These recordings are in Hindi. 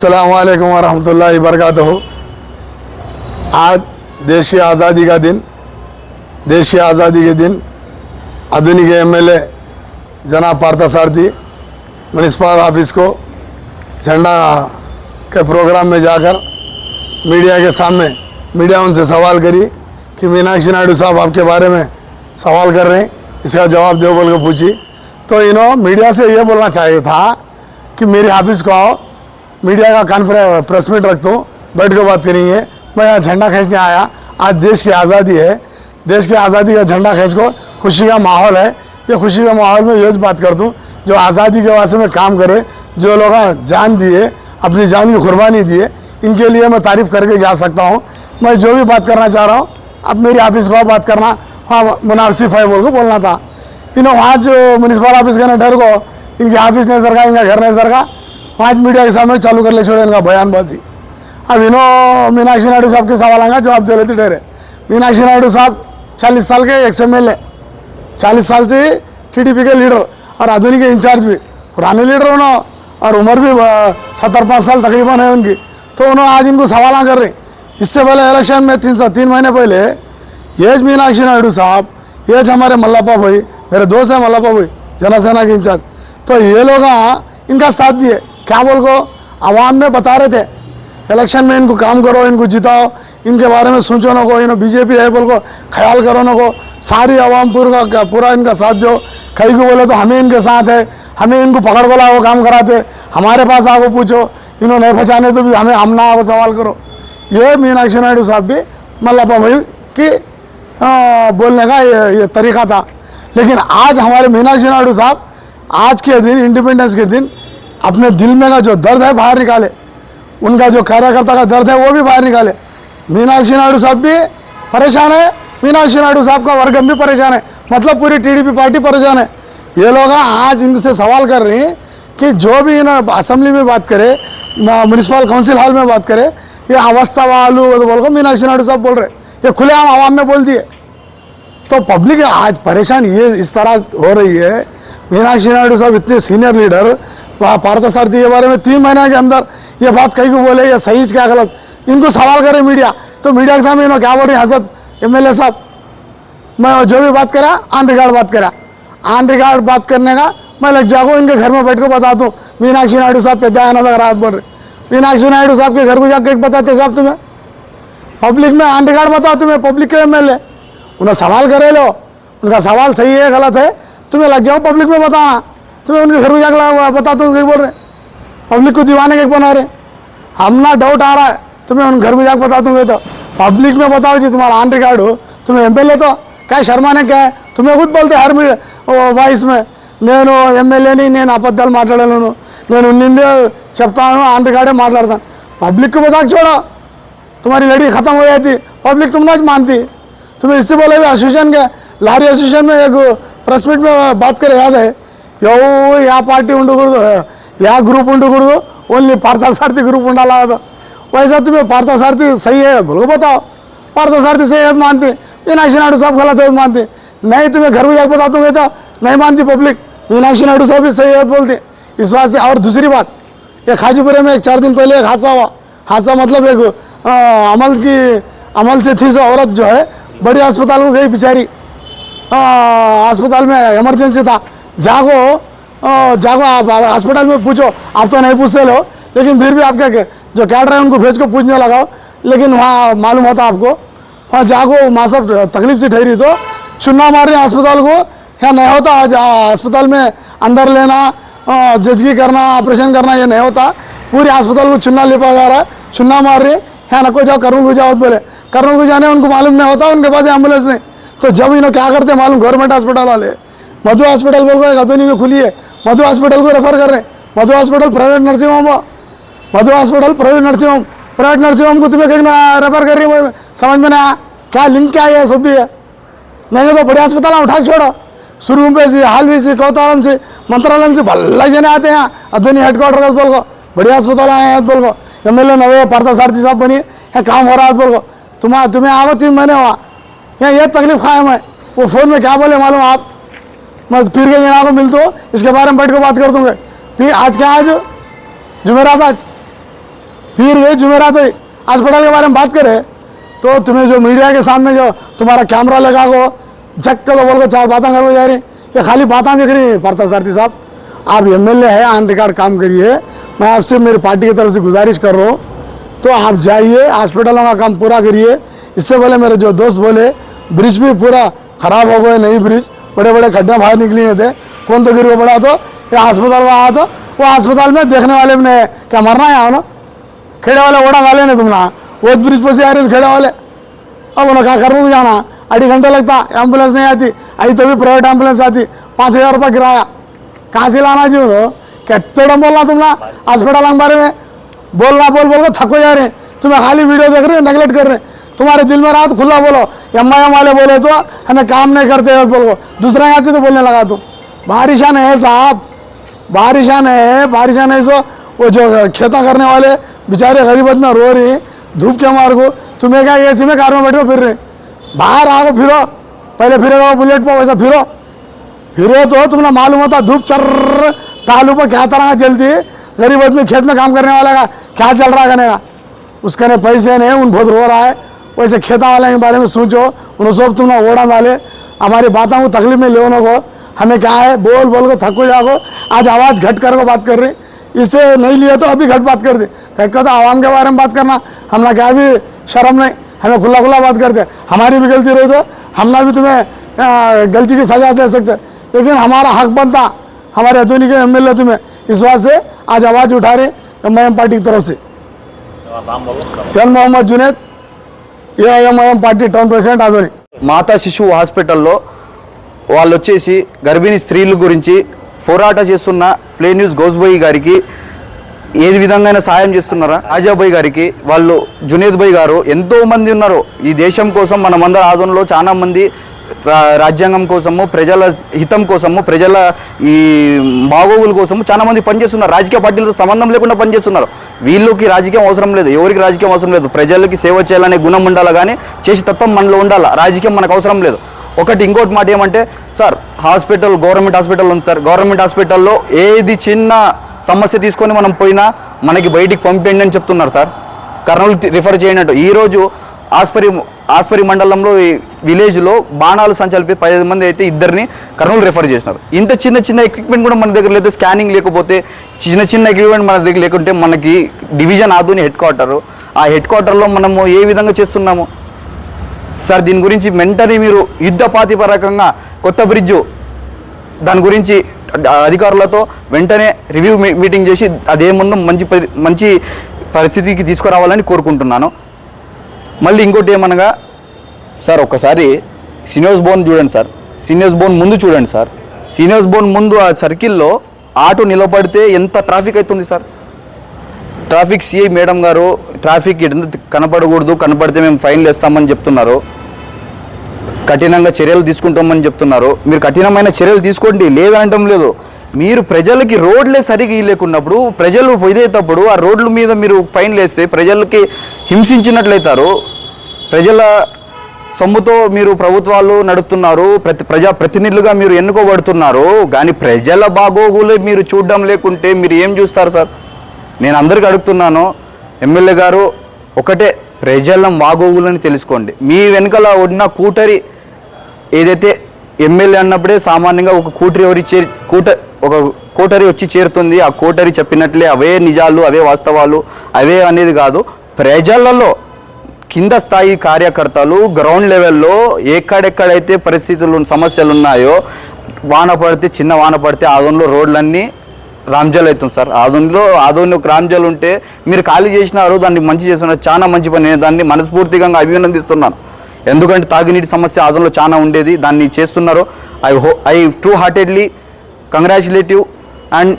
अल्लाम वरहमल वरक आज देश की आज़ादी का दिन, देश की आज़ादी के दिन, आधुनिक एम एल ए जना जनाब पार्थसारथी म्यूनसिपल ऑफ़िस को झंडा के प्रोग्राम में जाकर मीडिया के सामने मीडिया उनसे सवाल करी कि मीनाक्षी नायडू साहब आपके बारे में सवाल कर रहे हैं। इसका जवाब दो बोल के पूछी। तो इन्हों मीडिया से ये बोलना चाहिए था कि मेरे ऑफ़िस को आओ मीडिया का कॉन्फ्रेंस प्रेस मीट रखता हूँ, बैठ कर बात करेंगे। मैं यहाँ झंडा खींचने आया। आज देश की आज़ादी है। देश की आज़ादी का झंडा खींच को खुशी का माहौल है। ये खुशी का माहौल में ये बात कर दूँ जो आज़ादी के वास्ते में काम करे, जो लोग जान दिए, अपनी जान की कुर्बानी दिए, इनके लिए मैं तारीफ़ करके जा सकता हूँ। मैं जो भी बात करना चाह रहा हूँ अब मेरी ऑफ़िस को बात करना। हाँ मुनासिफ है बोल को बोलना था। इन्हों वहाँ जो म्यूनसिपल ऑफ़िस के ना डर को, इनकी ऑफ़िस नहीं सरका इनका घर नहीं सरका वहाँ मीडिया के सामने चालू कर ले छोड़े इनका बयानबाजी। अब इन्हों मीनाक्षी नायडू साहब के सवाल आएँगे, जवाब दे लेते डरे। मीनाक्षी नायडू साहब, चालीस साल के एक्स एम एल चालीस साल से टीडीपी के लीडर और आधुनिक इंचार्ज भी। पुराने लीडर उन्होंने और उम्र भी सत्तर पाँच साल तकरीबन है उनकी। तो उन्होंने आज इनको सवाल कर रहे इससे पहले इलेक्शन में तीन सौ, तीन महीने पहले, ये मीनाक्षी नायडू साहब, ये हमारे मल्लापा भाई, मेरे दोस्त हैं मल्लापा भाई, जनसेना के इंचार्ज तो ये लोग इनका साथ दिए। क्या बोल को आवाम में बता रहे थे इलेक्शन में इनको काम करो इनको जिताओ इनके बारे में सोचो ना को इन्हों बीजेपी है बोल को ख्याल करो ना को सारी आवाम पूरा पूरा इनका साथ दो। कहीं को बोले तो हमें इनके साथ है हमें इनको पकड़ बोला वो काम कराते हमारे पास आगो पूछो इन्होंने नहीं पहचाने तो भी हमें हम ना आगो सवाल करो। ये मीनाक्षी नायडू साहब भी मल्लापा भाई की आ, बोलने का ये, ये तरीका था। लेकिन आज हमारे मीनाक्षी नायडू साहब आज के दिन इंडिपेंडेंस के दिन अपने दिल में का जो दर्द है बाहर निकाले। उनका जो कार्यकर्ता का दर्द है वो भी बाहर निकाले। मीनाक्षी नायडू साहब भी परेशान है। मीनाक्षी नायडू साहब का वर्गम भी परेशान है। मतलब पूरी टीडीपी पार्टी परेशान है। ये लोग आज इनसे सवाल कर रहे हैं कि जो भी इन असेंबली में बात करे म्यूनसिपल काउंसिल हॉल में बात करे, ये अवस्था वालू बोल को मीनाक्षी नायडू साहब बोल रहे ये खुलेआम आवाम में बोल दिए। तो पब्लिक आज परेशान, ये इस तरह हो रही है। मीनाक्षी नायडू साहब इतने सीनियर लीडर पार्थ सारथी के बारे में तीन महीने के अंदर ये बात कहीं को बोले, ये सही क्या गलत? इनको सवाल करे मीडिया। तो मीडिया के सामने इन्होंने क्या बोल रहे हज़रत एम साहब? मैं जो भी बात करा ऑन रिकॉर्ड बात करा। ऑन रिकॉर्ड बात करने का मैं लग जाऊँ इनके घर में बैठ कर बता दूँ। मीनाक्षी नायडू साहब पे दयानंद रात बोल रहे मीनाक्षी नायडू साहब के घर को जाकर एक बताते साहब तुम्हें। पब्लिक में ऑन रिकॉर्ड बताओ तुम्हें, पब्लिक के एम उन्हें सवाल करे लो। उनका सवाल सही है, गलत है? तुम्हें लग जाओ पब्लिक में बताना। तुम्हें उनके घर को जाकर बताते हो बोल रहे पब्लिक को दीवाने के बना रहे हम ना डाउट आ रहा है तुम्हें उन घर को जाकर बता दूंगे तो पब्लिक में बताओ जी तुम्हारा ऑन रिकॉर्ड हो तुम्हें एम तो क्या शर्मा ने क्या है तुम्हें खुद बोलते हर వాయిస్ में నేను ఎమ్మెల్యేని నేను అబద్ధాలు మాట్లాడలేను నేను ఉన్నిందే చెప్తాను ఆన్ రికార్డే మాట్లాడతాను पब्लिक को बता छोड़ो तुम्हारी लड़ी खत्म हो जाती पब्लिक तुम ना मानती तुम्हें इससे बोले भी एसोसिएशन के लारी एसोसिएशन में एक प्रेस मीट में बात करे याद है ಯಾವ ಯಾವ ಪಾರ್ಟಿ ಉಂಡಕೂಡ್ದು ಯಾವ ಗ್ರೂಪ್ ಉಂಡಕೂಡ್ದು ಓನ್ಲಿ ಪಾರ್ಥಸಾರಥಿ ಗ್ರೂಪ್ तुम्हें पार्था सारथी सही है ಸಹಿ ಹೇಳೋದು पार्था सारथी सही है मानती मीनाक्षी नायडू साहब गलत है मानते नहीं तुम्हें घर में जाकर बता तुम तो नहीं मानती पब्लिक मीनाक्षी नायडू साहब भी सही है बोलते इस बात से और दूसरी बात ये हाजीपुरे में एक चार दिन पहले एक हादसा हुआ हादसा मतलब एक आ, अमल की अमल से थी से औरत जो है बड़ी अस्पताल को गई बेचारी अस्पताल में इमरजेंसी था जागो जागो, आप हॉस्पिटल में पूछो, आप तो नहीं पूछते लो लेकिन फिर भी आपके जो कैडर है, उनको भेज को पूछने लगाओ, लेकिन वहाँ मालूम होता आपको। वहाँ जागो माँ सब तकलीफ़ से ठहरी तो चुना मार रहे अस्पताल को, यहाँ नहीं होता अस्पताल में अंदर लेना जजगी करना, ऑपरेशन करना, ये नहीं होता। पूरे अस्पताल को चुना लिपा जा रहा है चुना मार रहे यहाँ नको जाओ कर्नूल को जाओ, बोले। कर्नूल को जाने, उनको मालूम नहीं होता, उनके पास एंबुलेंस नहीं। तो जब इन्हों क्या करते मालूम गवर्नमेंट हॉस्पिटल वाले। मधु हॉस्पिटल बोल को अदोनी में खुली है। मधु हॉस्पिटल को रेफर कर रहे हैं। Madhu hospital private nursing home Madhu hospital private nursing home private nursing home को तुम्हें कहीं रेफर कर रही है समझ में नहीं आया। क्या लिंक क्या है, सब भी है। नहीं तो बड़े अस्पताल में उठा छोड़ो। शुरू में से हालवी से, कौतारम से, मंत्रालय से भल्ला जने आते हैं अधोनी हेडक्वार्टर का बोल को बड़े अस्पताल आए हैं बोल को एम एल ए नवे पार्था सारथी साहब बनी यहाँ काम हो रहा है, बोल को तुम तुम्हें आओ तीन महीने हुआ। यहाँ ये तकलीफ़ खाया मैं वो फ़ोन में क्या बोले, मालूम आप? मैं पीर के जना को मिलते हो। इसके बारे में बैठ कर बात कर दूँगे। फिर आज क्या आज? जुमेरात आज। फिर ये जुमेरात हुई हॉस्पिटल के बारे में बात करें। तो तुम्हें जो मीडिया के सामने जो तुम्हारा कैमरा लगा को जग के तो बोल को चार बातें करो जा रही। ये खाली बातें दिख रही है पार्था सारथी साहब। आप एम एल है ऑन रिकॉर्ड काम करिए। मैं आपसे मेरी पार्टी की तरफ़ से गुजारिश कर रहा हूँ। तो आप जाइए हॉस्पिटलों का काम पूरा करिए। इससे पहले मेरे जो दोस्त बोले, ब्रिज भी पूरा खराब हो गए नई ब्रिज। बड़े बड़े खड्डे बाहर निकले हुए थे। कौन तो गिर पड़ा तो ये अस्पताल में आया तो वो अस्पताल में देखने वाले ने क्या मरना है ना? खेड़े वाले ओढ़ा वाले ने तुम ना वो ब्रिज पर से आ रहे खेड़े वाले। अब उन्हें क्या करने जाना। आधी घंटा लगता, एंबुलेंस नहीं आती। आई तो भी प्राइवेट एंबुलेंस आती। पाँच हज़ार रुपये किराया। कहाँ से लाना चाहिए वो कितने बोलना तुम ना हॉस्पिटल के बारे में? बोलना बोल बोल के थको जा रहे हैं। तुम्हें खाली वीडियो देख रहे हो नेगलेक्ट कर रहे हैं। तुम्हारे दिल में रहा तो खुला बोलो, एम आई एम वाले बोले तो हमें काम नहीं करते हो बोलो दूसरा यहाँ से तो बोलने लगा तुम बारिशा है साहब बारिशा है बारिशा नहीं सो, वो जो खेता करने वाले बेचारे गरीब आदमी रो रही धूप के मार को। तुम्हें क्या एसी में कार में बैठो फिर रहे? बाहर आओ, फिरो। पहले फिरेगा बुलेट पर वैसा फिरो। फिरो तो तुम्हें मालूम होता, धूप चर तालू पर क्या तरह चलती गरीब आदमी खेत में काम करने वाला का क्या चल रहा करने का? उसके ने पैसे नहीं उन बहुत रो रहा है। वैसे खेता वाले के बारे में सोचो उन्हें सब तुम ना ओढ़ा डाले। हमारी बातों को तकलीफ़ में लेने को। हमें क्या है? बोल बोल को थको जाओ आज आवाज़ घट कर को बात कर रही इससे नहीं लिए तो अभी घट बात कर दे। कह तो आवाम के बारे में बात करना। हमने क्या भी शर्म नहीं। हमें खुला खुला बात करते हमारी भी गलती रही तो हमने भी तुम्हें आ, गलती की सजा दे सकते। लेकिन हमारा हक बनता। हमारे अतुनी के एम एल तुम्हें। इस बात से आज आवाज़ उठा रहे एम पार्टी की तरफ़ से। N Mohammed Junaid. AIMIM party town president ఆధ్వర్యం. మాతా శిశువు హాస్పిటల్లో వాళ్ళు వచ్చేసి గర్భిణీ స్త్రీల గురించి పోరాట చేస్తున్న ప్లే న్యూస్ గౌస్బాయి గారికి ఏది విధంగా సాయం చేస్తున్నారా? రాజాబాయి గారికి వాళ్ళు జునేద్ భాయ్ గారు ఎంతో మంది ఉన్నారు. ఈ దేశం కోసం మనమందరం ఆదంలో చాలా మంది రాజ్యాంగం కోసము ప్రజల హితం కోసము ప్రజల ఈ బాగోగుల కోసము చాలా మంది పనిచేస్తున్నారు. రాజకీయ పార్టీలతో సంబంధం లేకుండా పనిచేస్తున్నారు. వీళ్ళకి రాజకీయం అవసరం లేదు ఎవరికి రాజకీయం అవసరం లేదు. ప్రజలకి సేవ చేయాలనే గుణం ఉండాలి కానీ చేసి తత్వం మనలో ఉండాలి? రాజకీయం మనకు అవసరం లేదు. ఒకటి ఇంకోటి మాట ఏమంటే సార్ హాస్పిటల్ గవర్నమెంట్ హాస్పిటల్ ఉంది సార్. గవర్నమెంట్ హాస్పిటల్లో ఏది చిన్న సమస్య తీసుకొని మనం పోయినా మనకి బయటికి పంపించండి అని చెప్తున్నారు సార్. కర్నూలు రిఫర్ చేయనట్టు ఈరోజు ఆస్పరి ఆస్పరి మండలంలో ఈ విలేజ్లో బాణాలు సంచలిపి పదిహేను మంది అయితే ఇద్దరిని కర్నూలు రిఫర్ చేసినారు. ఇంత చిన్న చిన్న ఎక్విప్మెంట్ కూడా మన దగ్గర లేదు స్కానింగ్ లేకపోతే చిన్న చిన్న ఎక్విప్మెంట్ మన దగ్గర లేకుంటే మనకి డివిజన్ ఆధుని హెడ్ క్వార్టర్ ఆ హెడ్ క్వార్టర్లో మనము ఏ విధంగా చేస్తున్నాము? సార్ దీని గురించి వెంటనే మీరు యుద్ధ పాతిపరకంగా కొత్త బ్రిడ్జు దాని గురించి అధికారులతో వెంటనే రివ్యూ మీటింగ్ చేసి అదేముందో మంచి పరి- మంచి పరిస్థితికి తీసుకురావాలని కోరుకుంటున్నాను. మళ్ళీ ఇంకోటి ఏమనగా సార్ ఒక్కసారి సినియోస్ బోన్ చూడండి సార్. సీనియర్స్ బోన్ ముందు చూడండి సార్. సీనియర్స్ బోన్ ముందు ఆ సర్కిల్లో ఆటో నిలబడితే ఎంత ట్రాఫిక్ అవుతుంది సార్? ట్రాఫిక్ సిఐ మేడం గారు ట్రాఫిక్ ఎంత కనపడకూడదు కనపడితే మేము ఫైన్లు వేస్తామని చెప్తున్నారు. కఠినంగా చర్యలు తీసుకుంటామని చెప్తున్నారు. మీరు కఠినమైన చర్యలు తీసుకోండి లేదనటం లేదు. మీరు ప్రజలకి రోడ్లే సరిగా లేకున్నప్పుడు ప్రజలు ఇదేటప్పుడు ఆ రోడ్ల మీద మీరు ఫైన్లు వేస్తే ప్రజలకి హింసించినట్లయితారు. ప్రజల సొమ్ముతో మీరు ప్రభుత్వాలు నడుపుతున్నారు ప్రతి ప్రజా ప్రతినిధులుగా మీరు ఎన్నుకోబడుతున్నారు కానీ ప్రజల బాగోగులు మీరు చూడడం లేకుంటే మీరు ఏం చూస్తారు సార్? నేను అందరికీ అడుగుతున్నాను ఎమ్మెల్యే గారు ఒకటే ప్రజల బాగోగులని తెలుసుకోండి. మీ వెనుకల ఉన్న కూటరి ఏదైతే ఎమ్మెల్యే అన్నప్పుడే సామాన్యంగా ఒక కూటరి ఎవరి చేరి కూట ఒక కోటరి వచ్చి చేరుతుంది. ఆ కోటరి చెప్పినట్లే అవే నిజాలు అవే వాస్తవాలు అవే అనేది కాదు. ప్రజలలో కింద స్థాయి కార్యకర్తలు గ్రౌండ్ లెవెల్లో ఎక్కడెక్కడైతే పరిస్థితులు సమస్యలు ఉన్నాయో వాన పడితే చిన్న వాన పడితే ఆదంలో రోడ్లన్నీ రామ్జల్ అవుతుంది సార్. ఆదంలో ఆదంలో ఒక రామ్జల్ ఉంటే మీరు ఖాళీ చేసినారు దాన్ని మంచి చేస్తున్నారు చాలా మంచి పని. నేను దాన్ని మనస్ఫూర్తిగా అభినందిస్తున్నాను. ఎందుకంటే తాగునీటి సమస్య ఆదంలో చాలా ఉండేది దాన్ని చేస్తున్నారు. ఐ హో I true heartedly congratulate and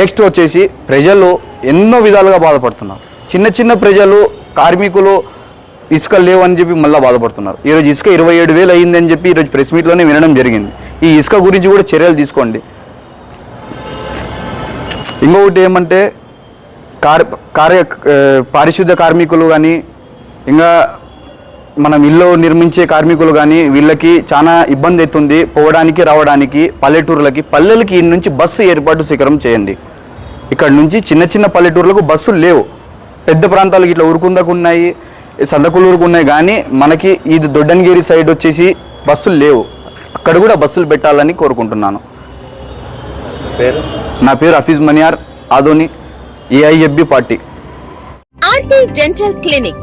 next వచ్చేసి ప్రజలు ఎన్నో విధాలుగా బాధపడుతున్నారు. చిన్న చిన్న ప్రజలు కార్మికులు ఇసుక లేవు అని చెప్పి మళ్ళీ బాధపడుతున్నారు. ఈరోజు ఇసుక ఇరవై ఏడు వేలు అయ్యిందని చెప్పి ఈరోజు ప్రెస్ మీట్లోనే వినడం జరిగింది. ఈ ఇసుక గురించి కూడా చర్యలు తీసుకోండి. ఇంకొకటి ఏమంటే కార్ కార్య పారిశుద్ధ కార్మికులు కానీ ఇంకా మనం ఇల్లు నిర్మించే కార్మికులు కానీ వీళ్ళకి చాలా ఇబ్బంది అవుతుంది పోవడానికి రావడానికి పల్లెటూర్లకి. పల్లెలకి ఈ నుంచి బస్సు ఏర్పాటు శిఖరం చేయండి. ఇక్కడ నుంచి చిన్న చిన్న పల్లెటూర్లకు బస్సులు లేవు. పెద్ద ప్రాంతాలకు ఇట్లా ఉరుకుందకు ఉన్నాయి సందకులూరుకు ఉన్నాయి కానీ మనకి ఇది దొడ్డన్గిరి సైడ్ వచ్చేసి బస్సులు లేవు. అక్కడ కూడా బస్సులు పెట్టాలని కోరుకుంటున్నాను. పేరు? నా పేరు Hafeez Maniyar Adoni AIFB party. RT dental clinic.